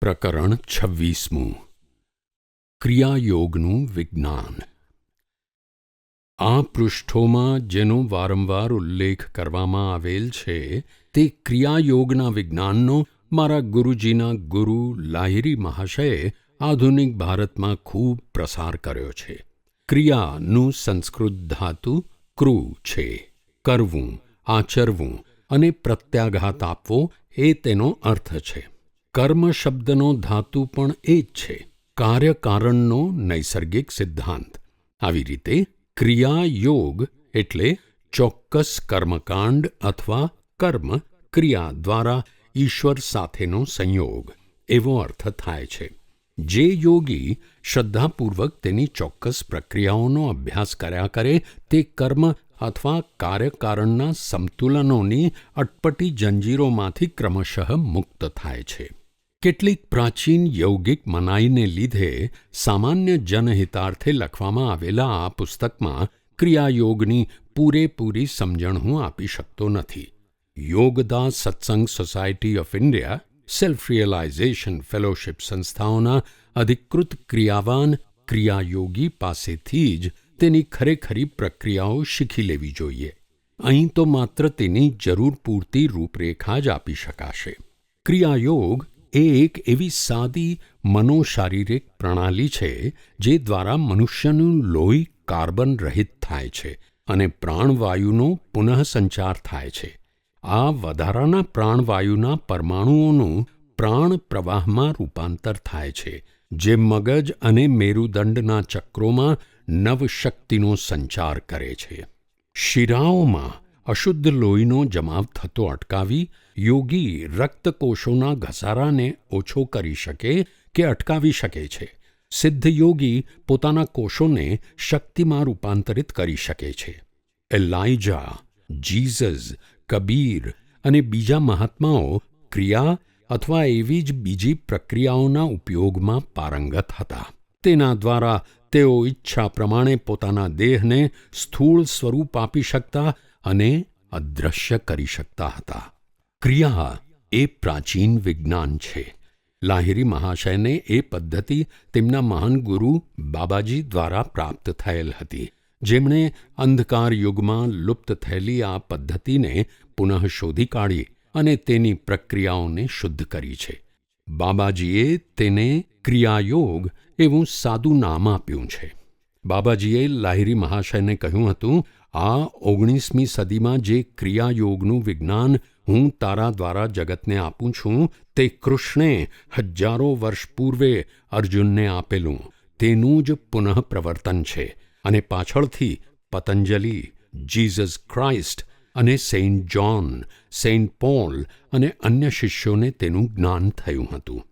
પ્રકરણ છવ્વીસમું. ક્રિયાયોગનું વિજ્ઞાન. આ પૃષ્ઠોમાં જેનો વારંવાર ઉલ્લેખ કરવામાં આવેલ છે, તે ક્રિયાયોગના વિજ્ઞાનનો મારા ગુરુજીના ગુરુ લાહિરી મહાશયે આધુનિક ભારતમાં ખૂબ પ્રસાર કર્યો છે. ક્રિયાનું સંસ્કૃત ધાતુ ક્રુ છે. કરવું, આચરવું અને પ્રત્યાઘાત આપવો એ તેનો અર્થ છે. કર્મ શબ્દનો ધાતુ પણ એ જ છે, કાર્યકારણનો નૈસર્ગિક સિદ્ધાંત. આવી રીતે ક્રિયા યોગ એટલે ચોક્કસ કર્મકાંડ અથવા કર્મ ક્રિયા દ્વારા ઈશ્વર સાથેનો સંયોગ, એવો અર્થ થાય છે. જે યોગી શ્રદ્ધાપૂર્વક તેની ચોક્કસ પ્રક્રિયાઓનો અભ્યાસ કર્યા કરે, તે કર્મ અથવા કાર્યકારણના સમતુલનોની અટપટી જંજીરોમાંથી ક્રમશઃ મુક્ત થાય છે. કેટલીક પ્રાચીન યૌગિક મનાઈને લીધે સામાન્ય જનહિતાર્થે લખવામાં આવેલા આ પુસ્તકમાં ક્રિયાયોગની પૂરેપૂરી સમજણ હું આપી શકતો નથી. Yogoda Satsanga society of India self realization fellowship સંસ્થાઓના અધિકૃત ક્રિયાવાન ક્રિયાયોગી પાસેથી જ તેની ખરેખરી પ્રક્રિયાઓ શીખી લેવી જોઈએ. અહીં તો માત્ર તેની જરૂર પૂરતી રૂપરેખા જ આપી શકાશે. ક્રિયાયોગ એ એક એવી સાદી મનોશારીરિક પ્રણાલી છે જે દ્વારા મનુષ્યનું લોહી કાર્બન રહિત થાય છે અને પ્રાણવાયુનો પુનઃસંચાર થાય છે. આ વધારાના પ્રાણવાયુના પરમાણુઓનું પ્રાણ પ્રવાહમાં રૂપાંતર થાય છે, જે મગજ અને મેરુદંડના ચક્રોમાં નવશક્તિનો સંચાર કરે છે. શિરાઓમાં અશુદ્ધ લોહીનો જમાવ થતો અટકાવી યોગી રક્તકોષોના ઘસારાને ઓછો કરી શકે કે અટકાવી શકે છે. સિદ્ધ યોગી પોતાના કોષોને શક્તિમાં રૂપાંતરિત કરી શકે છે. એલાઇજા, જીઝસ, કબીર અને બીજા મહાત્માઓ ક્રિયા અથવા એવી જ બીજી પ્રક્રિયાઓના ઉપયોગમાં પારંગત હતા. તેના દ્વારા તેઓ ઈચ્છા પ્રમાણે પોતાના દેહને સ્થૂળ સ્વરૂપ આપી શકતા અને અદૃશ્ય કરી શકતા હતા. ક્રિયા એ પ્રાચીન વિજ્ઞાન છે. લાહિરી મહાશયને એ પદ્ધતિ તેમના મહાન ગુરુ બાબાજી દ્વારા પ્રાપ્ત થયેલ હતી. જેમણે અંધકાર યુગમાં લુપ્ત થયેલી આ પદ્ધતિને પુનઃ શોધી કાઢી અને તેની પ્રક્રિયાઓને શુદ્ધ કરી છે. બાબાજીએ તેને ક્રિયાયોગ એવું સાદું નામ આપ્યું છે. બાબાજીએ લાહિરી મહાશયને કહ્યું હતું આ ઓગણીસમી સદીમાં જે ક્રિયાયોગનું વિજ્ઞાન હું તારા દ્વારા જગતને આપું છું, તે કૃષ્ણે હજારો વર્ષ પૂર્વે અર્જુનને આપેલું. તેનું જ પુનઃપ્રવર્તન છે. અને પાછળથી પતંજલિ જીઝસ ક્રાઇસ્ટ અને સેન્ટ જ્હોન સેન્ટ પોલ અને અન્ય શિષ્યોને તેનું જ્ઞાન થયું હતું.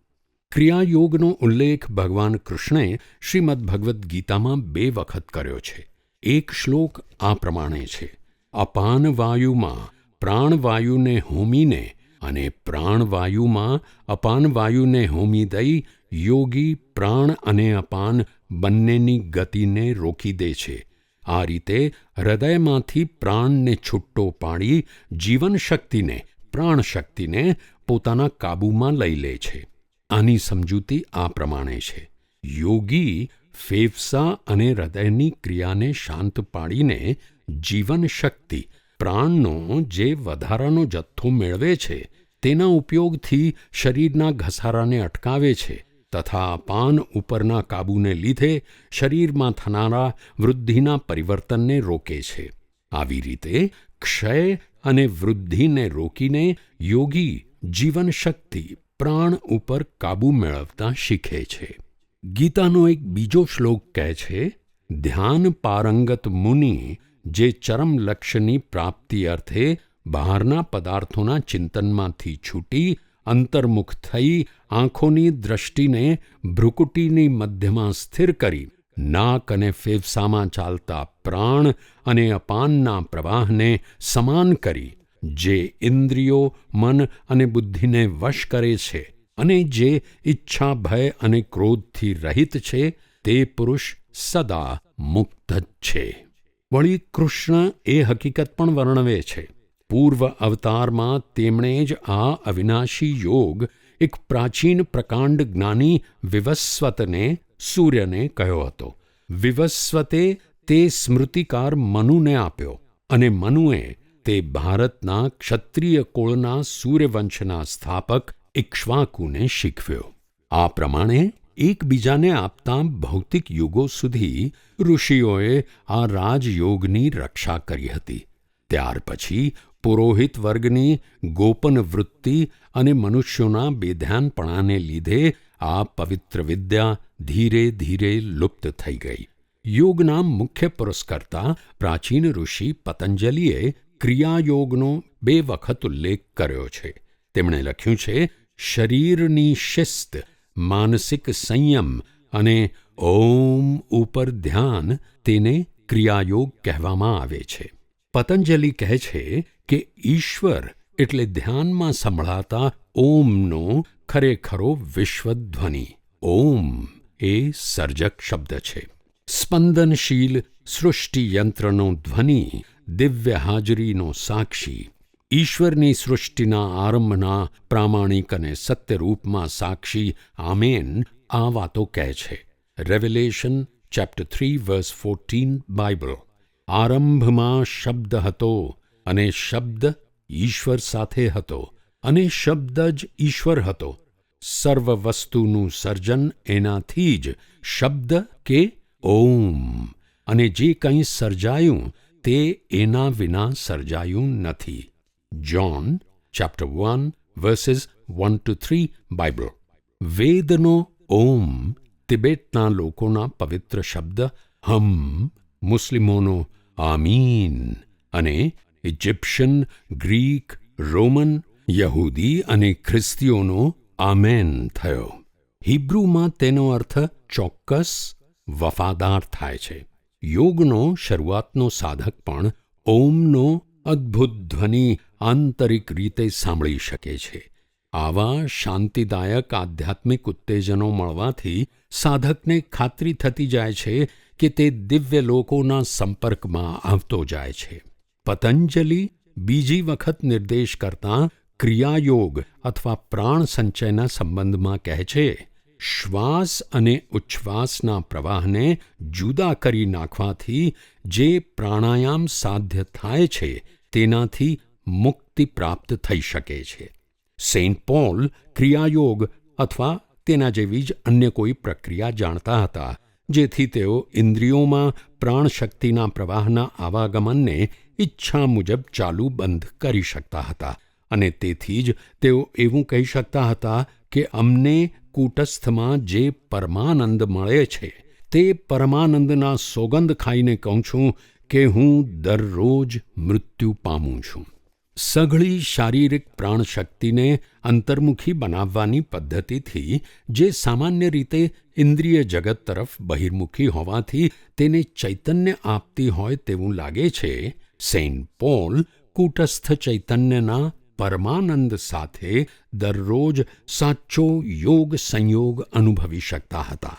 ક્રિયાયોગનો ઉલ્લેખ ભગવાન કૃષ્ણે શ્રીમદ ભગવદ્ ગીતામાં બે વખત કર્યો છે. એક શ્લોક આ પ્રમાણે છે. અપાન વાયુમાં પ્રાણવાયુને હોમીને અને પ્રાણવાયુમાં અપાનવાયુને હોમી દઈ યોગી પ્રાણ અને અપાન બંનેની ગતિને રોકી દે છે. આ રીતે હૃદયમાંથી પ્રાણને છૂટો પાડી જીવનશક્તિને પ્રાણશક્તિને પોતાના કાબૂમાં લઈ લે છે. આની સમજૂતી આ પ્રમાણે છે. યોગી ફેફસા અને હૃદયની ક્રિયાને શાંત પાડીને જીવનશક્તિ પ્રાણનો જે વધારાનો જથ્થો મેળવે છે, તેના ઉપયોગથી શરીરના ઘસારાને અટકાવે છે તથા પાન ઉપરના કાબૂને લીધે શરીરમાં થનારા વૃદ્ધિના પરિવર્તનને રોકે છે. આવી રીતે ક્ષય અને વૃદ્ધિને રોકીને યોગી જીવનશક્તિ પ્રાણ ઉપર કાબૂ મેળવતા શીખે છે. ગીતાનો એક બીજો શ્લોક કહે છે, ધ્યાન પારંગત મુનિ, જે ચરમ લક્ષ્યની પ્રાપ્તિ અર્થે બહારના પદાર્થોના ચિંતનમાંથી છૂટી, અંતર્મુખ થઈ, આંખોની દ્રષ્ટિને ભ્રુકુટીની મધ્યમાં સ્થિર કરી, નાક અને ફેફસામાં ચાલતા પ્રાણ અને અપાનના પ્રવાહને સમાન કરી, જે ઇન્દ્રિયો, મન અને બુદ્ધિને વશ કરે છે. અને જે ઈચ્છા, ભય અને ક્રોધથી રહિત છે, તે પુરુષ સદા મુક્ત જ છે. વળી કૃષ્ણ એ હકીકત પણ વર્ણવે છે. પૂર્વ અવતારમાં તેમણે જ આ અવિનાશી યોગ એક પ્રાચીન પ્રકાંડ જ્ઞાની વિવસ્વતને, સૂર્યને કહ્યો હતો. વિવસ્વતે તે સ્મૃતિકાર મનુને આપ્યો અને મનુએ તે ભારતના ક્ષત્રિય કુળના સૂર્યવંશના સ્થાપક ઇક્ષ્વાકુને શીખવ્યો. આ પ્રમાણે એકબીજાને આપતા ભૌતિક યુગો સુધી ઋષિઓએ આ રાજયોગની રક્ષા કરી હતી. ત્યાર પછી પુરોહિત વર્ગની ગોપન વૃત્તિ અને મનુષ્યોના બેધ્યાનપણાને લીધે આ પવિત્ર વિદ્યા ધીરે ધીરે લુપ્ત થઈ ગઈ. યોગના મુખ્ય પુરસ્કર્તા પ્રાચીન ઋષિ પતંજલિએ ક્રિયાયોગનો બે વખત ઉલ્લેખ કર્યો છે. તેમણે લખ્યું છે, શરીરની શિસ્ત, માનસિક સંયમ અને ઓમ ઉપર ધ્યાન તેને ક્રિયાયોગ કહેવામાં આવે છે. પતંજલિ કહે છે કે, ઈશ્વર એટલે ધ્યાનમાં સંભળાતા ઓમનો ખરેખરો વિશ્વધ્વનિ. ઓમ એ સર્જક શબ્દ છે. સ્પંદનશીલ સૃષ્ટિયંત્રનો ધ્વનિ, દિવ્ય હાજરીનો સાક્ષી ઈશ્વરની સૃષ્ટિના આરંભના પ્રામાણિક અને સત્યરૂપમાં સાક્ષી આમેન આ વાતો કહે છે. Revelation chapter three verse fourteen Bible આરંભમાં શબ્દ હતો અને શબ્દ ઈશ્વર સાથે હતો અને શબ્દ જ ઈશ્વર હતો. સર્વ વસ્તુનું સર્જન એનાથી જ શબ્દ કે ઓમ અને જે કંઈ સર્જાયું તે એના વિના સર્જાયું નથી. John chapter one verses one two three Bible વેદનો Om, તિબેટના લોકોના પવિત્ર શબ્દ હમ, મુસ્લિમોનો આમીન, અને ઇજિપ્શિયન, ગ્રીક, રોમન, યહૂદી અને ખ્રિસ્તીઓનો આમેન થયો. હિબ્રુમાં તેનો અર્થ ચોક્કસ વફાદાર થાય છે. યોગનો શરૂઆતનો સાધક પણ ઓમનો અદ્ભુત ધ્વનિ આંતરિક રીતે સાંભળી શકે છે. આવા શાંતિદાયક આધ્યાત્મિક ઉત્તેજનો મળવાથી સાધકને ખાતરી થતી જાય છે કે તે દિવ્ય લોકોના સંપર્કમાં આવતો જાય છે. પતંજલિ બીજી વખત નિર્દેશ કરતાં ક્રિયાયોગ અથવા પ્રાણ સંચયના સંબંધમાં કહે છે, શ્વાસ અને ઉચ્છ્વાસના પ્રવાહને જુદા કરી નાખવાથી જે પ્રાણાયામ સાધ્ય થાય છે તેનાથી મુક્તિ પ્રાપ્ત થઈ શકે છે. સેન્ટ પોલ ક્રિયાયોગ અથવા તેના જેવી જ અન્ય કોઈ પ્રક્રિયા જાણતા હતા, જેથી તેઓ ઇન્દ્રિયોમાં પ્રાણશક્તિના પ્રવાહના આવાગમનને ઈચ્છા મુજબ ચાલુ બંધ કરી શકતા હતા અને તેથી જ તેઓ એવું કહી શકતા હતા કે અમને કૂટસ્થમાં જે પરમાનંદ મળે છે, તે પરમાનંદના સોગંદ ખાઈને કહું છું કે હું દરરોજ મૃત્યુ પામું છું. સઘળી શારીરિક પ્રાણશક્તિને અંતર્મુખી બનાવવાની પદ્ધતિથી જે સામાન્ય રીતે ઇન્દ્રિય જગત તરફ બહિર્મુખી હોવાથી તેને ચૈતન્ય આપતી હોય તેવું લાગે છે, સેન્ટ પોલ કૂટસ્થ ચૈતન્યના પરમાનંદ સાથે દરરોજ સાચો યોગ સંયોગ અનુભવી શકતા હતા.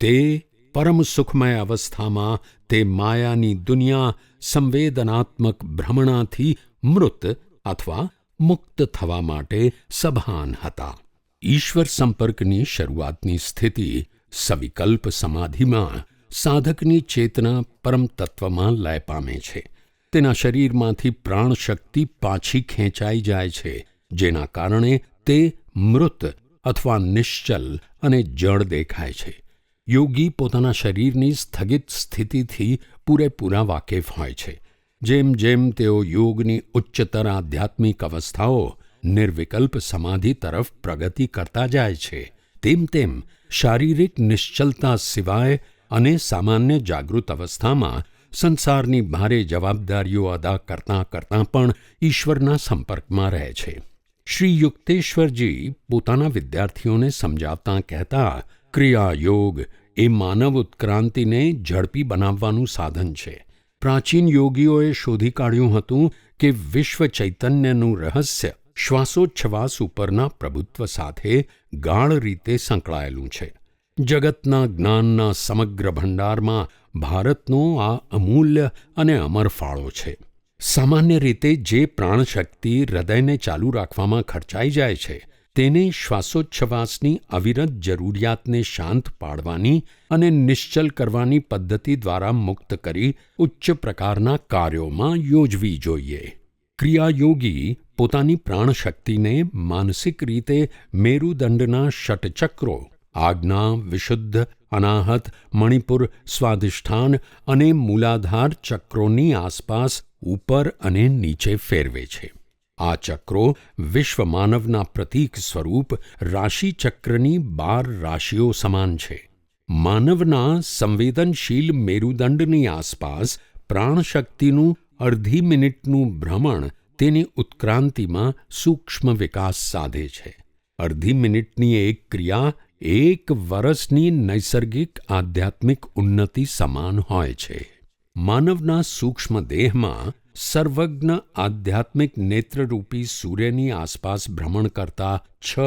તે પરમ સુખમય અવસ્થામાં તે માયાની દુનિયા સંવેદનાત્મક ભ્રમણાથી મૃત અથવા મુક્ત થવા માટે સભાન હતા. ઈશ્વર સંપર્કની શરૂઆતની સ્થિતિ સવિકલ્પ સમાધિમાં સાધકની ચેતના પરમ તત્વમાં લય પામે છે. તેના શરીરમાંથી પ્રાણશક્તિ પાછી ખેંચાઈ જાય છે, જેના કારણે તે મૃત અથવા નિશ્ચલ અને જળ દેખાય છે. યોગી પોતાના શરીરની સ્થગિત સ્થિતિથી પૂરેપૂરા વાકેફ હોય છે. જેમ જેમ તેઓ યોગની ઉચ્ચતર આધ્યાત્મિક અવસ્થાઓ નિર્વિકલ્પ સમાધિ તરફ પ્રગતિ કરતા જાય છે, તેમ તેમ શારીરિક નિશ્ચલતા સિવાય અને સામાન્ય જાગૃત અવસ્થામાં સંસારની ભારે જવાબદારીઓ અદા કરતાં કરતાં પણ ઈશ્વરના સંપર્કમાં રહે છે. શ્રી યુક્તેશ્વરજી પોતાના વિદ્યાર્થીઓને સમજાવતાં કહેતા ક્રિયા યોગ એ માનવ ઉત્ક્રાંતિને ઝડપી બનાવવાનું સાધન છે. પ્રાચીન યોગીઓએ શોધી કાઢ્યું હતું કે વિશ્વ ચૈતન્યનું રહસ્ય શ્વાસોચ્છવાસ ઉપરના પ્રભુત્વ સાથે ગાઢ રીતે સંકળાયેલું છે. જગતના જ્ઞાનના સમગ્ર ભંડારમાં ભારતનો આ અમૂલ્ય અને અમર ફાળો છે. સામાન્ય રીતે જે પ્રાણશક્તિ હૃદયને ચાલુ રાખવામાં ખર્ચાઈ જાય છે તેને શ્વાસોચ્છવાસની અવિરત જરૂરિયાતને શાંત પાડવાની અને નિશ્ચલ કરવાની પદ્ધતિ દ્વારા મુક્ત કરી ઉચ્ચ પ્રકારના કાર્યોમાં યોજવી જોઈએ. ક્રિયાયોગી પોતાની પ્રાણશક્તિને માનસિક રીતે મેરુદંડના ષટચક્રો, આજ્ઞા, વિશુદ્ધ, અનાહત, મણિપુર, સ્વાધિષ્ઠાન અને મૂલાધાર ચક્રોની આસપાસ ઉપર અને નીચે ફેરવે છે. આ ચક્રો વિશ્વ માનવના પ્રતીક સ્વરૂપ રાશિચક્રની બાર રાશિઓ સમાન છે. માનવના સંવેદનશીલ મેરુદંડની આસપાસ પ્રાણશક્તિનું અડધી મિનિટનું ભ્રમણ તેની ઉત્ક્રાંતિમાં સૂક્ષ્મ વિકાસ સાધે છે. અડધી મિનિટની એક ક્રિયા એક વરસની નૈસર્ગિક આધ્યાત્મિક ઉન્નતિ સમાન હોય છે. માનવના સૂક્ષ્મ દેહમાં સર્વજ્ઞ આધ્યાત્મિક નેત્રરૂપી સૂર્યની આસપાસ ભ્રમણ કરતા છ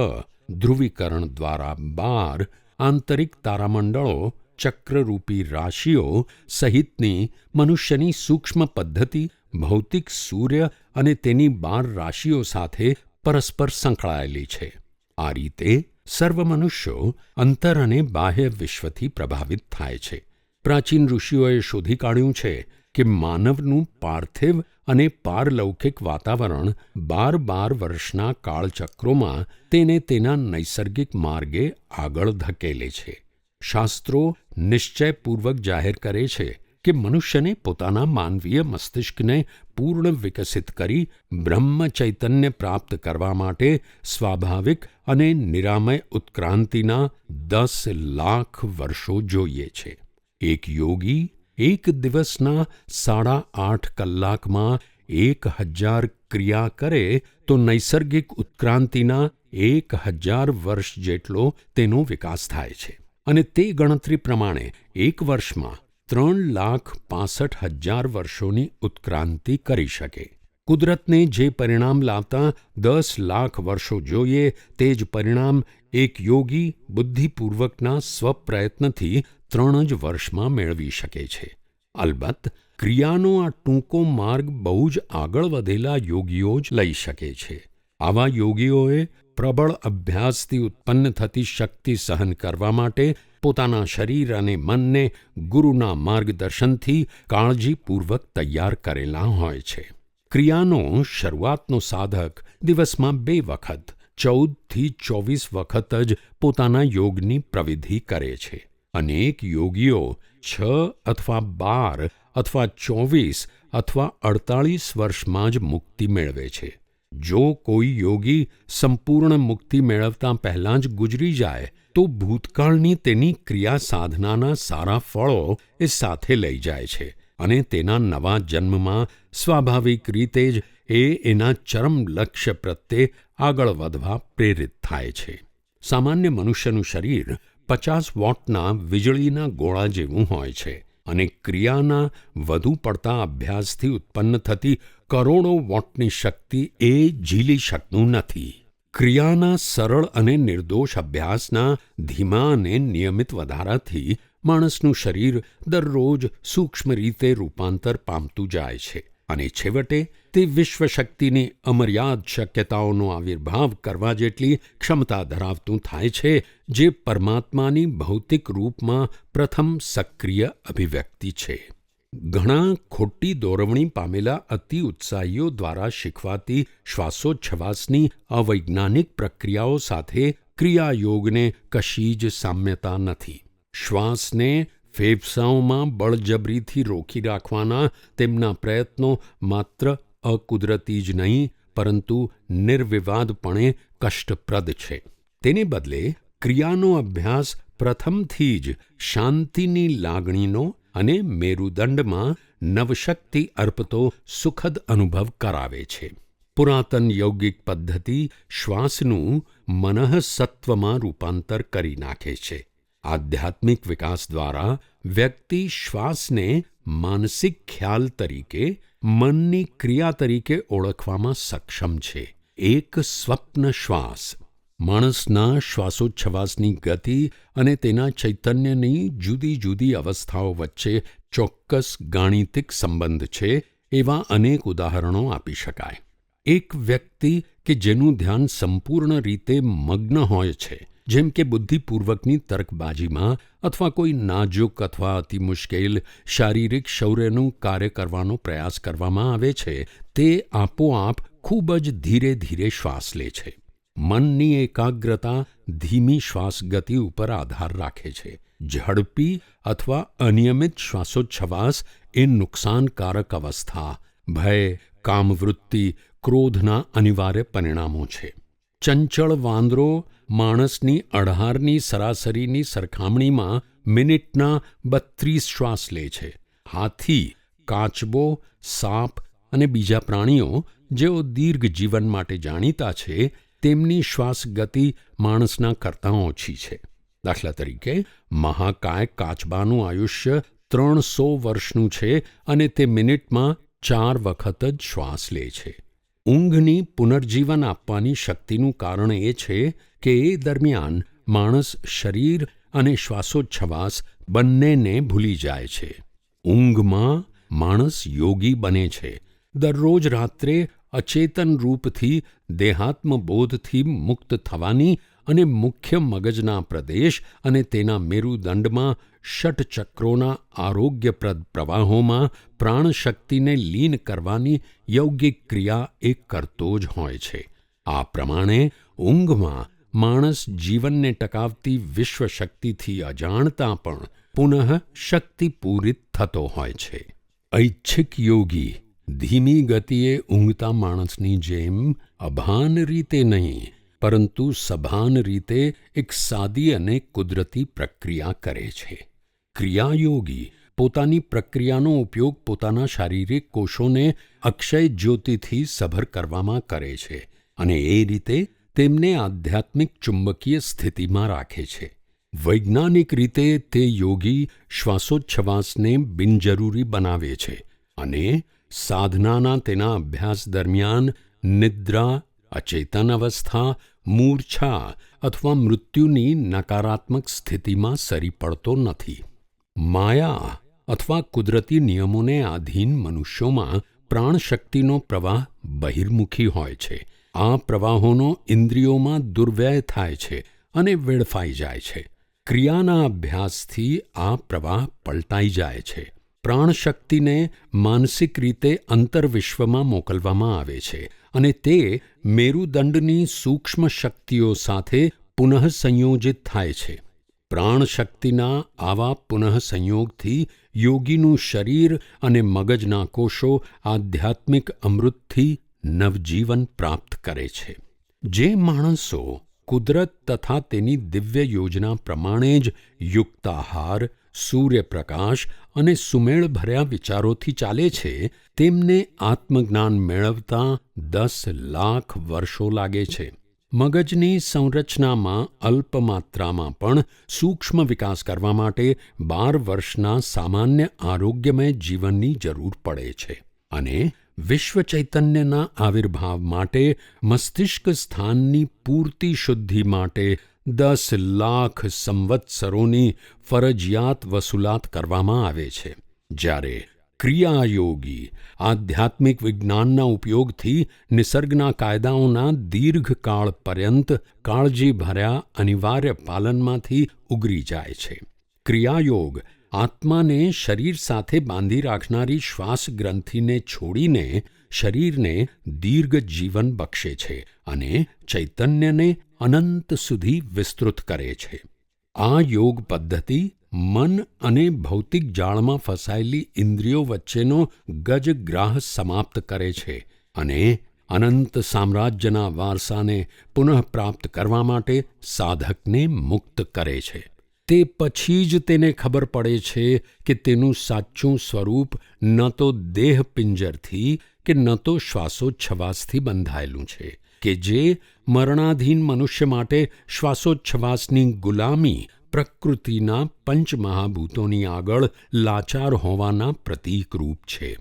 ધ્રુવીકરણ દ્વારા બાર આંતરિક તારામંડળો, ચક્રરૂપી રાશિઓ સહિતની મનુષ્યની સૂક્ષ્મ પદ્ધતિ, ભૌતિક સૂર્ય અને તેની બાર રાશિઓ સાથે પરસ્પર સંકળાયેલી છે. આ રીતે સર્વ મનુષ્યો અંતર અને બાહ્ય વિશ્વથી પ્રભાવિત થાય છે. પ્રાચીન ઋષિઓએ શોધી કાઢ્યું છે કે માનવનું પાર્થિવ અને પારલૌકિક વાતાવરણ બાર બાર વર્ષના કાળચક્રોમાં તેને તેના નૈસર્ગિક માર્ગે આગળ ધકેલે છે. શાસ્ત્રો નિશ્ચયપૂર્વક જાહેર કરે છે કે મનુષ્યને પોતાના માનવીય મસ્તિષ્કને પૂર્ણ વિકસિત કરી બ્રહ્મ ચૈતન્ય પ્રાપ્ત કરવા માટે સ્વાભાવિક અને નિરામય ઉત્ક્રાંતિના દસ લાખ વર્ષો જોઈએ છે. એક યોગી એક દિવસના સાડા આઠ કલાકમાં એક હજાર ક્રિયા કરે તો નૈસર્ગિક ઉત્ક્રાંતિના એક હજાર વર્ષ જેટલો તેનો વિકાસ થાય છે. અને તે ગણતરી પ્રમાણે એક વર્ષમાં ત્રણ લાખ પાસઠ હજાર વર્ષોની ઉત્ક્રાંતિ કરી શકે. કુદરતને જે પરિણામ લાવતા દસ લાખ વર્ષો જોઈએ, તે જ પરિણામ એક યોગી બુદ્ધિપૂર્વકના સ્વપ્રયત્નથી ત્રણ જ વર્ષમાં મેળવી શકે છે. અલબત્ત, ક્રિયાનો આ ટૂંકો માર્ગ બહુ જ આગળ વધેલા યોગીઓ જ લઈ શકે છે. આવા યોગીઓએ પ્રબળ અભ્યાસથી ઉત્પન્ન થતી શક્તિ સહન કરવા માટે પોતાના શરીર અને મનને ગુરુના માર્ગદર્શનથી કાળજીપૂર્વક તૈયાર કરેલા હોય છે. ક્રિયાનો શરૂઆતનો સાધક દિવસમાં બે વખત, ચૌદથી ચોવીસ વખત જ પોતાના યોગની પ્રવિધિ કરે છે. અનેક યોગીઓ છ અથવા બાર અથવા ચોવીસ અથવા અડતાળીસ વર્ષમાં જ મુક્તિ મેળવે છે. જો કોઈ યોગી સંપૂર્ણ મુક્તિ મેળવતા પહેલાં જ ગુજરી જાય, તો ભૂતકાળની તેની ક્રિયા સાધનાના સારા ફળો એ સાથે લઈ જાય છે. અને તેના નવા જન્મમાં સ્વાભાવિક રીતે જ એ એના ચરમ લક્ષ્ય પ્રત્યે આગળ વધવા પ્રેરિત થાય છે. સામાન્ય મનુષ્યનું શરીર પચાસ વોટના વીજળીના ગોળા જેવું હોય છે અને ક્રિયાના વધુ પડતા અભ્યાસથી ઉત્પન્ન થતી કરોડો વોટની શક્તિ એ ઝીલી શકતું નથી. ક્રિયાના સરળ અને નિર્દોષ અભ્યાસના ધીમા અને નિયમિત વધારાથી માણસનું શરીર દરરોજ સૂક્ષ્મ રીતે રૂપાંતર પામતું જાય છે અને છેવટે તે વિશ્વ શક્તિની અમર્યાદ શક્યતાઓનો આવિર્ભાવ કરવા જેટલી ક્ષમતા ધરાવતું થાય છે, જે પરમાત્માની ભૌતિક રૂપમાં પ્રથમ સક્રિય અભિવ્યક્તિ છે. ઘણા ખોટી દોરવણી પામેલા અતિ ઉત્સાહીઓ દ્વારા શીખવાતી શ્વાસોચ્છવાસની અવૈજ્ઞાનિક પ્રક્રિયાઓ સાથે ક્રિયાયોગને કશી જ સામ્યતા નથી. શ્વાસને ફેફસાઓમાં બળજબરીથી રોકી રાખવાના તેમના પ્રયત્નો માત્ર અકુદરતી જ નહીં, પરંતુ નિર્વિવાદપણે કષ્ટપ્રદ છે. તેને બદલે, ક્રિયાનો અભ્યાસ પ્રથમથી જ શાંતિની લાગણીનો અને મેરુદંડમાં નવશક્તિ અર્પતો સુખદ અનુભવ કરાવે છે. પુરાતન યૌગિક પદ્ધતિ શ્વાસનું મનઃસત્વમાં રૂપાંતર કરી નાખે છે. આધ્યાત્મિક વિકાસ દ્વારા વ્યક્તિ શ્વાસને માનસિક ખ્યાલ તરીકે, મનની ક્રિયા તરીકે ઓળખવામાં સક્ષમ છે. એક સ્વપ્ન શ્વાસ. માણસના શ્વાસોચ્છવાસની ગતિ અને તેના ચૈતન્યની જુદી જુદી અવસ્થાઓ વચ્ચે ચોક્કસ ગાણિતિક સંબંધ છે એવા અનેક ઉદાહરણો આપી શકાય. એક વ્યક્તિ કે જેનું ધ્યાન સંપૂર્ણ રીતે મગ્ન હોય છે જેમ કે બુદ્ધિપૂર્વકની તર્કબાજીમાં અથવા કોઈ નાજુક અથવા અતિ મુશ્કેલ શારીરિક શૌર્યનું કાર્ય કરવાનો પ્રયાસ કરવામાં આવે છે, તે આપોઆપ ખૂબ જ ધીરે ધીરે શ્વાસ લે છે. મનની એકાગ્રતા ધીમી શ્વાસ ગતિ ઉપર આધાર રાખે છે. ઝડપી અથવા અનિયમિત શ્વાસોચ્છવાસ એ નુકસાનકારક અવસ્થા, ભય, કામવૃત્તિ, ક્રોધના અનિવાર્ય પરિણામો છે. ચંચળ વાંદરો માણસની અઢારની સરાસરીની સરખામણીમાં મિનિટના બત્રીસ શ્વાસ લે છે. હાથી, કાચબો, સાપ અને બીજા પ્રાણીઓ જેઓ દીર્ઘ જીવન માટે જાણીતા છે, તેમની શ્વાસ ગતિ માણસના કરતાં ઓછી છે. દાખલા તરીકે, મહાકાય કાચબાનું આયુષ્ય ત્રણસો વર્ષનું છે અને તે મિનિટમાં ચાર વખત જ શ્વાસ લે છે. ઊંઘની પુનર્જીવન આપવાની શક્તિનું કારણ એ છે કે એ દરમિયાન માણસ શરીર અને શ્વાસોચ્છવાસ બંનેને ભૂલી જાય છે. ઊંઘમાં માણસ યોગી બને છે. દરરોજ રાત્રે અચેતન રૂપથી દેહાત્મબોધથી મુક્ત થવાની અને મુખ્ય મગજના પ્રદેશ અને તેના મેરુદંડમાં ષટચક્રોના આરોગ્યપ્રદ પ્રવાહોમાં પ્રાણશક્તિને લીન કરવાની યૌગિક ક્રિયા એ કરતો જ હોય છે. આ પ્રમાણે ઊંઘમાં માણસ જીવનને ટકાવતી વિશ્વશક્તિથી અજાણતા પણ પુનઃ શક્તિપૂરિત થતો હોય છે. ઐચ્છિક યોગી ધીમી ગતિએ ઊંઘતા માણસની જેમ અભાન રીતે નહીં પરંતુ સભાન રીતે એક સાદી અને કુદરતી પ્રક્રિયા કરે છે. ક્રિયાયોગી પોતાની પ્રક્રિયાનો ઉપયોગ પોતાના શારીરિક કોષોને અક્ષય જ્યોતિથી સભર કરવામાં કરે છે અને એ રીતે તેમને આધ્યાત્મિક ચુંબકીય સ્થિતિમાં રાખે છે. વૈજ્ઞાનિક રીતે તે યોગી શ્વાસોચ્છવાસને બિનજરૂરી બનાવે છે અને સાધનાના તેના અભ્યાસ દરમિયાન નિદ્રા, અચેતન અવસ્થા મૂર્છા અથવા મૃત્યુની નકારાત્મક સ્થિતિમાં સરી પડતો નથી. માયા અથવા કુદરતી નિયમોને આધીન મનુષ્યોમાં પ્રાણશક્તિનો પ્રવાહ બહિર્મુખી હોય છે. આ પ્રવાહોનો ઇન્દ્રિયોમાં દુર્વ્યય થાય છે અને વેડફાઈ જાય છે. ક્રિયાના અભ્યાસથી આ પ્રવાહ પલટાઈ જાય છે. પ્રાણશક્તિને માનસિક રીતે અંતર્વિશ્વમાં મોકલવામાં આવે છે. અને તે મેરુદંડની સૂક્ષ્મ શક્તિઓ સાથે પુનઃસંયોજિત થાય છે. પ્રાણશક્તિના આવા પુનઃસંયોગથી યોગીનું શરીર અને મગજના કોષો આધ્યાત્મિક અમૃતથી નવજીવન પ્રાપ્ત કરે છે. જે માણસો કુદરત તથા તેની દિવ્ય યોજના પ્રમાણે જ યુક્તાહાર સૂર્યપ્રકાશ અને સુમેળભર્યા વિચારોથી ચાલે છે, તેમને આત્મજ્ઞાન મેળવતા દસ લાખ વર્ષો લાગે છે. મગજની સંરચનામાં અલ્પ માત્રામાં પણ સૂક્ષ્મ વિકાસ કરવા માટે બાર વર્ષના સામાન્ય આરોગ્યમય જીવનની જરૂર પડે છે અને વિશ્વ ચૈતન્યના આવિર્ભાવ માટે મસ્તિષ્ક સ્થાનની પૂરતી શુદ્ધિ માટે દસ લાખ સંવત્સરોની ફરજિયાત વસૂલાત કરવામાં આવે છે. જ્યારે ક્રિયાયોગી આધ્યાત્મિક વિજ્ઞાનના ઉપયોગથી નિસર્ગના કાયદાઓના દીર્ઘકાળ પર્યંત કાળજીભર્યા અનિવાર્ય પાલનમાંથી ઉગરી જાય છે. ક્રિયાયોગ આત્માને શરીર સાથે બાંધી રાખનારી શ્વાસ ગ્રંથિને છોડીને શરીરને દીર્ઘ જીવન બક્ષે છે અને ચૈતન્યને અનંત સુધી વિસ્તૃત કરે છે. આ યોગ પદ્ધતિ મન અને ભૌતિક જાળમાં ફસાયેલી ઇન્દ્રિયો વચ્ચેનો ગજગ્રાહ સમાપ્ત કરે છે અને અનંત સામ્રાજ્યના વારસાને પુનઃપ્રાપ્ત કરવા માટે સાધકને મુક્ત કરે છે. તે પછી જ તેને ખબર પડે છે કે તેનું સાચું સ્વરૂપ ન તો દેહ પિંજરથી કે ન તો શ્વાસોચ્છવાસથી બંધાયેલું છે. કે જે મરણાધીન મનુષ્ય માટે શ્વાસોચ્છવાસની ગુલામી પ્રકૃતિના પંચમહાભૂતોની આગળ લાચાર હોવાના પ્રતીકરૂપ છે.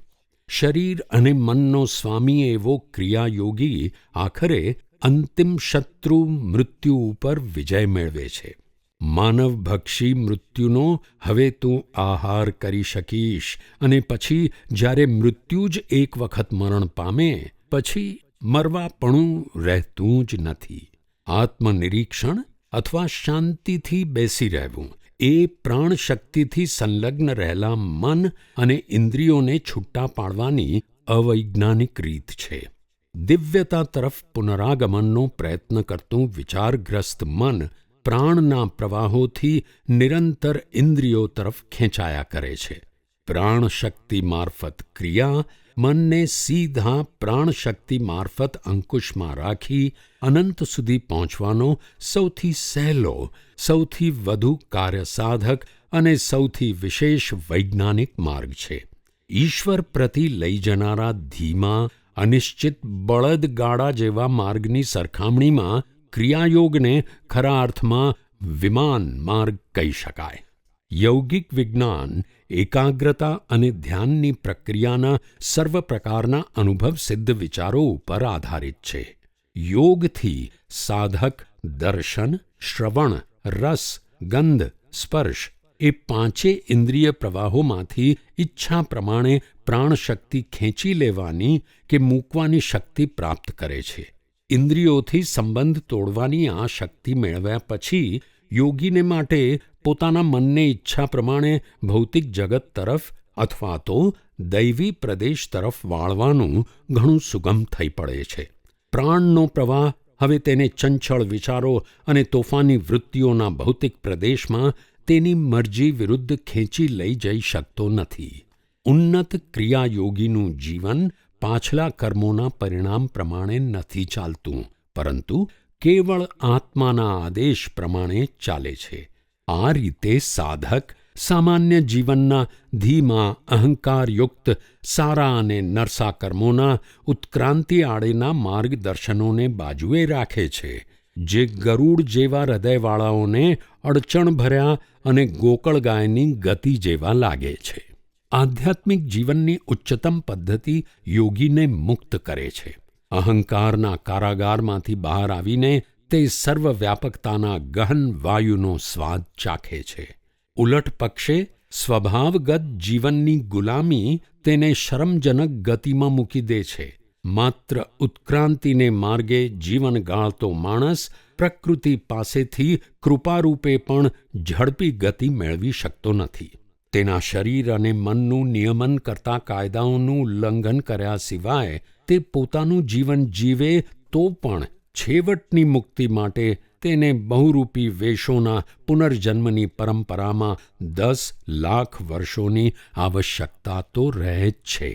શરીર અને મનનો સ્વામી એવો ક્રિયાયોગી આખરે અંતિમ શત્રુ મૃત્યુ ઉપર વિજય મેળવે છે. માનવભક્ષી મૃત્યુનો હવે તું આહાર કરી શકીશ અને પછી જ્યારે મૃત્યુ જ એક વખત મરણ પામે, પછી મરવાપણું રહેતું જ નથી. આત્મનિરીક્ષણ અથવા શાંતિથી બેસી રહેવું. એ પ્રાણશક્તિથી સંલગ્ન રહેલા મન અને ઇન્દ્રિયોને છૂટા પાડવાની અવૈજ્ઞાનિક રીત છે. દિવ્યતા તરફ પુનરાગમનનો પ્રયત્ન કરતું વિચારગ્રસ્ત મન પ્રાણના પ્રવાહોથી નિરંતર ઇન્દ્રિયો તરફ ખેંચાયા કરે છે. પ્રાણશક્તિ મારફત ક્રિયા, મનને સીધા પ્રાણશક્તિ મારફત અંકુશમાં રાખી અનંત સુધી પહોંચવાનો સૌથી સહેલો, સૌથી વધુ કાર્યસાધક અને સૌથી વિશેષ વૈજ્ઞાનિક માર્ગ છે. ઈશ્વર પ્રતિ લઈ જનારા ધીમા, અનિશ્ચિત બળદગાડા જેવા માર્ગની સરખામણીમાં ક્રિયાયોગને ખરા અર્થમાં વિમાન માર્ગ કહી શકાય. યૌગિક વિજ્ઞાન એકાગ્રતા અને ધ્યાનની પ્રક્રિયાના સર્વ પ્રકારના અનુભવ સિદ્ધ વિચારો ઉપર આધારિત છે. યોગથી સાધક, દર્શન, શ્રવણ, રસ, ગંધ, સ્પર્શ એ પાંચે ઇન્દ્રિય પ્રવાહોમાંથી ઈચ્છા પ્રમાણે પ્રાણશક્તિ ખેંચી લેવાની કે મૂકવાની શક્તિ પ્રાપ્ત કરે છે. ઇન્દ્રિયોથી સંબંધ તોડવાની આ શક્તિ મેળવ્યા પછી યોગીને માટે પોતાના મનને ઈચ્છા પ્રમાણે ભૌતિક જગત તરફ અથવા તો દૈવી પ્રદેશ તરફ વાળવાનું ઘણું સુગમ થઈ પડે છે. પ્રાણનો પ્રવાહ હવે તેને ચંચળ વિચારો અને તોફાની વૃત્તિઓના ભૌતિક પ્રદેશમાં તેની મરજી વિરુદ્ધ ખેંચી લઈ જઈ શકતો નથી. ઉન્નત ક્રિયાયોગીનું જીવન પાછલા કર્મોના પરિણામ પ્રમાણે નથી ચાલતું, પરંતુ કેવળ આત્માના આદેશ પ્રમાણે ચાલે છે. આ રીતે સાધક સામાન્ય જીવનના ધીમા, અહંકારયુક્ત, સારા અને નરસા કર્મોના ઉત્ક્રાંતિ આડેના માર્ગદર્શનોને બાજુએ રાખે છે, જે ગરુડ જેવા હૃદયવાળાઓને અડચણ ભર્યા અને ગોકળ ગાયની ગતિ જેવા લાગે છે. આધ્યાત્મિક જીવનની ઉચ્ચતમ પદ્ધતિ યોગીને મુક્ત કરે છે. અહંકારના કારાગારમાંથી બહાર આવીને તે સર્વવ્યાપકતાના ગહન વાયુનો સ્વાદ ચાખે છે. ઉલટ પક્ષે સ્વભાવગત જીવનની ગુલામી તેને શરમજનક ગતિમાં મૂકી દે છે. માત્ર ઉત્ક્રાંતિને માર્ગે જીવન ગાળતો માણસ પ્રકૃતિ પાસેથી કૃપારૂપે પણ ઝડપી ગતિ મેળવી શકતો નથી. તેના શરીર અને મનનું નિયમન કરતા કાયદાઓનું ઉલ્લંઘન કર્યા સિવાય તે પોતાનું જીવન જીવે તો પણ છેવટની મુક્તિ માટે તેને બહુરૂપી વેશોના પુનર્જન્મની પરંપરામાં દસ લાખ વર્ષોની આવશ્યકતા તો રહે જ છે.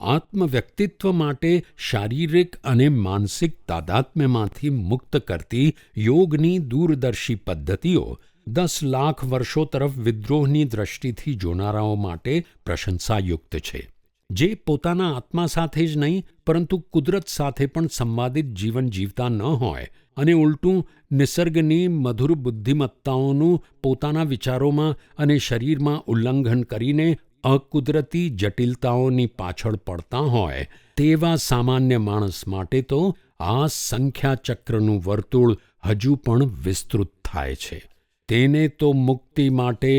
આત્મવ્યક્તિત્વ માટે શારીરિક અને માનસિક તાદાત્મ્યમાંથી મુક્ત કરતી યોગની દૂરદર્શી પદ્ધતિઓ દસ લાખ વર્ષો તરફ વિદ્રોહની દ્રષ્ટિથી જોનારાઓ માટે પ્રશંસાયુક્ત છે. જે પોતાના આત્મા સાથે જ નહીં, પરંતુ કુદરત સાથે પણ સંવાદિત જીવન જીવતા ન હોય અને ઉલટું નિસર્ગની મધુર બુદ્ધિમત્તાઓનું પોતાના વિચારોમાં અને શરીરમાં ઉલ્લંઘન કરીને અકુદરતી જટિલતાઓની પાછળ પડતા હોય, તેવા સામાન્ય માણસ માટે તો આ સંખ્યાચક્રનું વર્તુળ હજુ પણ વિસ્તૃત થાય છે. તેને તો મુક્તિ માટે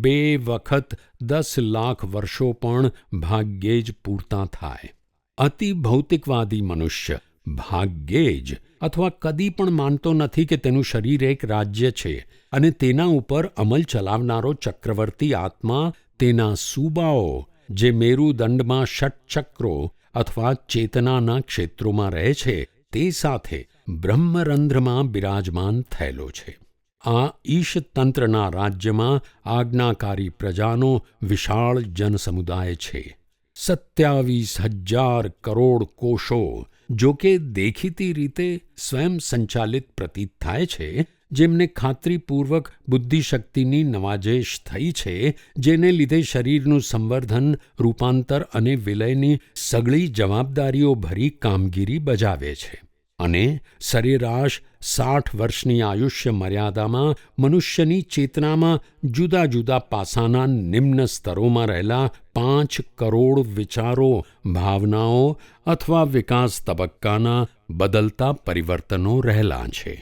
બે વખત દસ લાખ વર્ષો પણ ભાગ્યે જ પૂરતા થાય. અતિ ભૌતિકવાદી મનુષ્ય, ભાગ્યે જ, અથવા કદી પણ માનતો નથી કે તેનું શરીર એક રાજ્ય છે અને તેના ઉપર અમલ ચલાવનારો ચક્રવર્તી આત્મા તેના સૂબાઓ, જે મેરુદંડમાં ષટચક્રો અથવા ચેતનાના ક્ષેત્રોમાં રહે છે, તે સાથે બ્રહ્મરંધ્રમાં બિરાજમાન થયેલો છે. આ ઈશતંત્રના રાજ્યમાં આજ્ઞાકારી પ્રજાનો વિશાળ જનસમુદાય છે. સત્યાવીસ હજાર કરોડ કોષો, જો કે દેખીતી રીતે સ્વયં સંચાલિત પ્રતીત થાય છે, જેમને ખાતરીપૂર્વક બુદ્ધિશક્તિની નવાજેશ થઈ છે, જેને લીધે શરીરનું સંવર્ધન, રૂપાંતર અને વિલયની સગળી જવાબદારીઓ ભરી કામગીરી બજાવે છે. અને સરેરાશ સાઠ વર્ષની આયુષ્ય મર્યાદામાં મનુષ્યની ચેતનામાં જુદા જુદા પાસાના નિમ્ન સ્તરોમાં રહેલા પાંચ કરોડ વિચારો, ભાવનાઓ અથવા વિકાસ તબક્કાના બદલતા પરિવર્તનો રહેલા છે.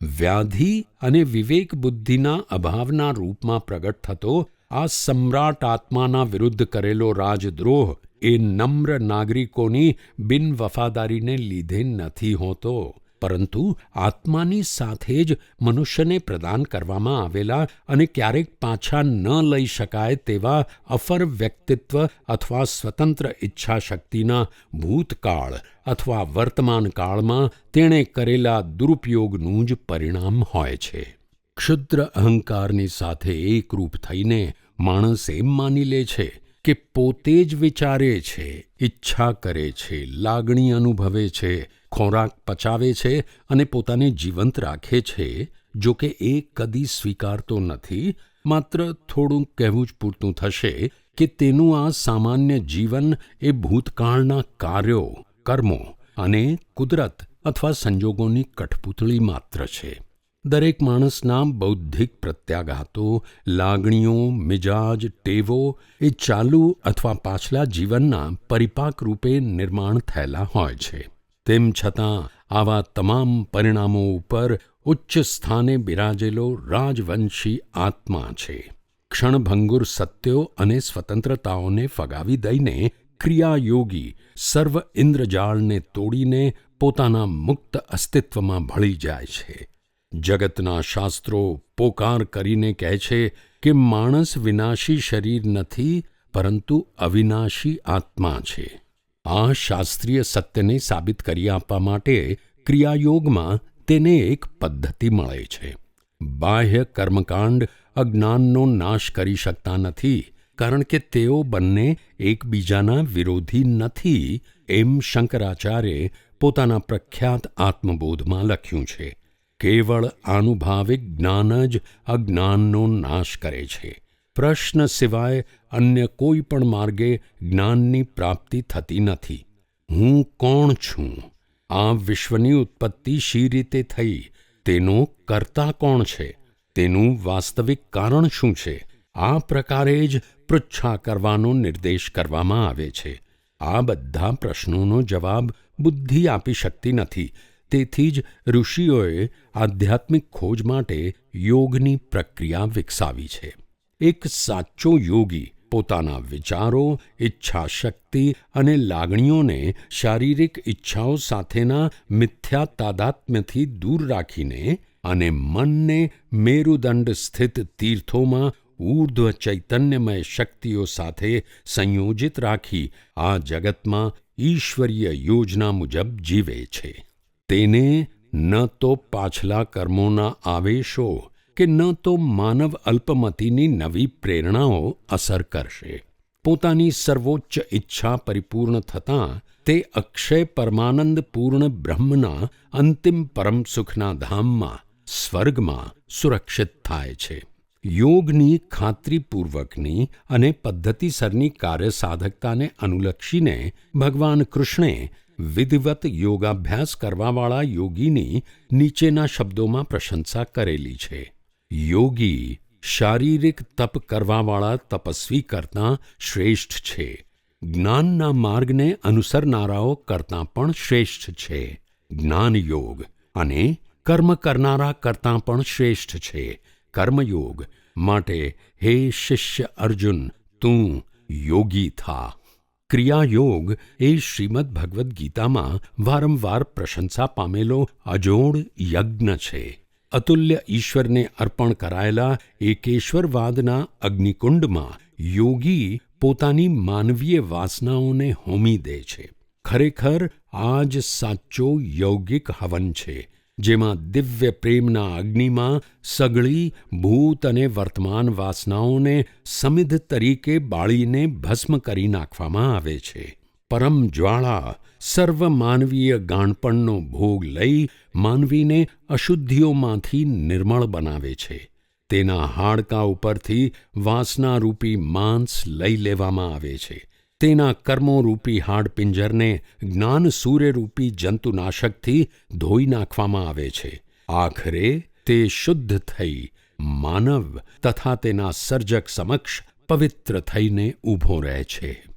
વ્યાધિ અને વિવેક બુદ્ધિના અભાવના રૂપમાં પ્રગટ થતો આ સમ્રાટ આત્માના વિરુદ્ધ કરેલો રાજદ્રોહ એ નમ્ર નાગરિકોની બિનવફાદારીને લીધે નથી હોતો, પરંતુ આત્માની સાથે જ મનુષ્યને પ્રદાન કરવામાં આવેલા અને ક્યારેક પાછા ન લઈ શકાય તેવા અફર વ્યક્તિત્વ અથવા સ્વતંત્ર ઈચ્છાશક્તિના ભૂતકાળ અથવા વર્તમાનકાળમાં તેણે કરેલા દુરુપયોગનું જ પરિણામ હોય છે. ક્ષુદ્ર અહંકારની સાથે એકરૂપ થઈને માણસ એમ માની લે છે કે પોતે જ વિચારે છે, ઈચ્છા કરે છે, લાગણી અનુભવે છે, ખોરાક પચાવે છે અને પોતાને જીવંત રાખે છે, જો કે એ કદી સ્વીકારતો નથી, માત્ર થોડું કહેવું જ પૂરતું થશે કે તેનું આ સામાન્ય જીવન એ ભૂતકાળના કાર્યો, કર્મો અને કુદરત અથવા સંજોગોની કઠપૂતળી માત્ર છે. દરેક માણસના બૌદ્ધિક પ્રત્યાઘાતો, લાગણીઓ, મિજાજ, ટેવો એ ચાલુ અથવા પાછલા જીવનના પરિપાક રૂપે નિર્માણ થયેલા હોય છે. તેમ છતાં, આવા તમામ પરિણામો ઉપર ઉચ્ચ સ્થાને બિરાજેલો રાજવંશી આત્મા છે. ક્ષણભંગુર સત્યો અને સ્વતંત્રતાઓને ફગાવી દઈને ક્રિયાયોગી સર્વ ઇન્દ્રજાળને તોડીને પોતાના મુક્ત અસ્તિત્વમાં ભળી જાય છે. જગતના શાસ્ત્રો પોકાર કરીને કહે છે કે માણસ વિનાશી શરીર નથી, પરંતુ અવિનાશી આત્મા છે. આ શાસ્ત્રીય સત્યને સાબિત કરી આપવા માટે ક્રિયાયોગમાં તેને એક પદ્ધતિ મળે છે. બાહ્ય કર્મકાંડ અજ્ઞાનનો નાશ કરી શકતા નથી, કારણ કે તેઓ બંને એકબીજાના વિરોધી નથી, એમ શંકરાચાર્યે પોતાના પ્રખ્યાત આત્મબોધમાં લખ્યું છે. કેવળ આનુભાવિક જ્ઞાન જ અજ્ઞાનનો નાશ કરે છે. પ્રશ્ન સિવાય અન્ય કોઈ પણ માર્ગે જ્ઞાનની પ્રાપ્તિ થતી નથી. હું કોણ છું? આ વિશ્વની ઉત્પત્તિ શી રીતે થઈ? તેનો કર્તા કોણ છે? તેનું વાસ્તવિક કારણ શું છે? આ પ્રકારે જ પૃચ્છા કરવાનો નિર્દેશ કરવામાં આવે છે. આ બધા પ્રશ્નોનો જવાબ બુદ્ધિ આપી શકતી નથી. તેથી જ ઋષિઓએ આધ્યાત્મિક ખોજ માટે યોગની પ્રક્રિયા વિકસાવી છે. એક સાચો યોગી પોતાના વિચારો, ઈચ્છાશક્તિ અને લાગણીઓને શારીરિક ઈચ્છાઓ સાથેના મિથ્યા તાદાત્મ્યથી દૂર રાખીને અને મનને મેરુદંડ સ્થિત તીર્થોમાં ઊર્ધ્વ ચૈતન્યમય શક્તિઓ સાથે સંયોજિત રાખી આ જગતમાં ઈશ્વરીય યોજના મુજબ જીવે છે. તેને ન તો પાછલા કર્મોના આવેશો કે ન તો માનવ અલ્પમતીની નવી પ્રેરણાઓ અસર કરશે. પોતાની સર્વોચ્ચ ઈચ્છા પરિપૂર્ણ થતાં તે અક્ષય પરમાનંદ પૂર્ણ બ્રહ્મના અંતિમ પરમ સુખના ધામમાં, સ્વર્ગમાં સુરક્ષિત થાય છે. યોગની ખાતરીપૂર્વકની અને પદ્ધતિસરની કાર્યસાધકતાને અનુલક્ષીને ભગવાન કૃષ્ણે વિધિવત યોગાભ્યાસ કરવાવાળા યોગીની નીચેના શબ્દોમાં પ્રશંસા કરેલી છે. યોગી શારીરિક તપ કરવાવાળા તપસ્વી કરતાં શ્રેષ્ઠ છે. જ્ઞાનના માર્ગને અનુસરનારાઓ કરતાં પણ શ્રેષ્ઠ છે. જ્ઞાનયોગ અને કર્મ કરનારા કરતાં પણ શ્રેષ્ઠ છે. કર્મયોગ માટે હે શિષ્ય અર્જુન, તું યોગી થા. ક્રિયાયોગ એ શ્રીમદ ભગવદ્ ગીતામાં વારંવાર પ્રશંસા પામેલો અજોડ યજ્ઞ છે. અતુલ્ય ઈશ્વરને અર્પણ કરાયેલા એકેશ્વરવાદના અગ્નિકુંડમાં યોગી પોતાની માનવીય વાસનાઓને હોમી દે છે. ખરેખર આ જ સાચો યૌગિક હવન છે. જેમાં દિવ્ય પ્રેમના અગ્નિમાં સગળી, ભૂત અને વર્તમાન વાસનાઓને સમિધ તરીકે બાળીને ભસ્મ કરી નાખવામાં આવે છે. પરમ જ્વાળા, સર્વ માનવીય ગાણપણનો ભોગ લઈ માનવીને અશુદ્ધિઓમાંથી નિર્મળ બનાવે છે. તેના હાડકા ઉપરથી વાસનારૂપી માંસ લઈ લેવામાં આવે છે. તેના કર્મોરૂપી હાડપિંજરને જ્ઞાન સૂર્યરૂપી જંતુનાશકથી ધોઈ નાખવામાં આવે છે. આખરે તે શુદ્ધ થઈ માનવ તથા તેના સર્જક સમક્ષ પવિત્ર થઈને ઊભો રહે છે.